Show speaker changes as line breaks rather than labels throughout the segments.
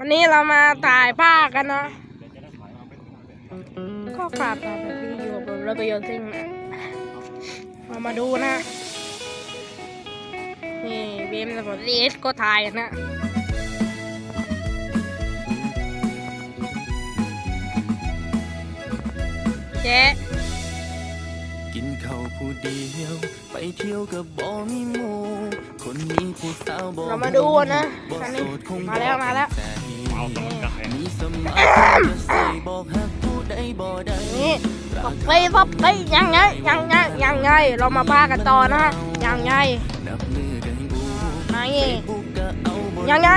วันนี้เรามาถ่ายภาพกันนะก็ฝากถ่ายแบบนี้อยู่บนรถยนต์ซิ่งนะเรามาดูนะ นี่เบมสมุทรเอสก็ถ่ายนะเจ๊
กินข้าวผู้เดียว ไปเที่ยวกับบ่มีหมู่คนมีผู้สาวบ่
เรามาดูนะ
บ่
อัน
โส
นี้
ดคง
มาแล้วมาแล้ว
ใจ
เอาสมุนไพร
มีสมาจะใส่บอกหักผู้ใดบ่ได้
นี่ตบไปตบไปยังไงยังไงยังไง เรามาพากันต่อนะยังไง
นับมือกันบู
ไหน
บุกก็เอาบ่
ยังไง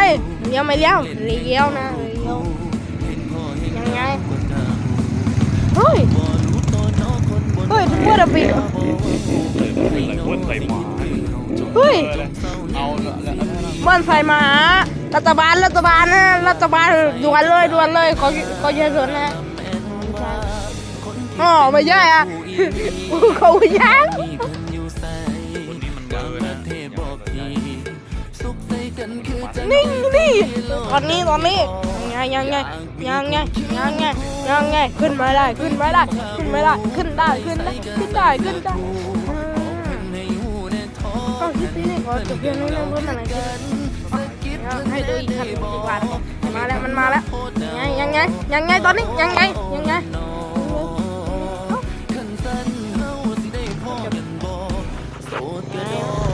เลี้ยวไม่เลี้ยวเลี้ยวนะเลี้ยว
เห็นพ่อเห็น
ยังไง
คนทาง
เฮ้ย
บ่รู้ตอนน้องคนบน
เฮ้ยทุกคนอะปี
บ่ว่า
เป็นอะไรวนใส่หมา
เฮ้ย
เอาละแล้ว
บ้านไฟมาหา รัฐบาล รัฐบาลนะรัฐบาลด่วนเลยด่วนเลยขอขอเชิญชวนนะอ๋อไม่ใช่อะเขายัง
มีเพิ่นอยู่ใส่กลางประเทศบอกทีสุขใส่กันคือจัง
นี่นี่ตอนนี้ตอนนี้ยังไงยังไงยังไงยังไงยังไงขึ้นไม่ได้ขึ้นไม่ได้ขึ้นไม่ได้ขึ้นได้ขึ้นได้ขึ้นได้ขึ้นได้
ให้หูแน่ท้อ
ก็คลิปนี้ขอจบเพียงเท่านี้เพื่อนอะไรกัน ให้ดูอีกครันอีกวันมาแล้วมันมาแล้วยังไงยังไงยังไงตอนนี้ยังไงยังไง
เ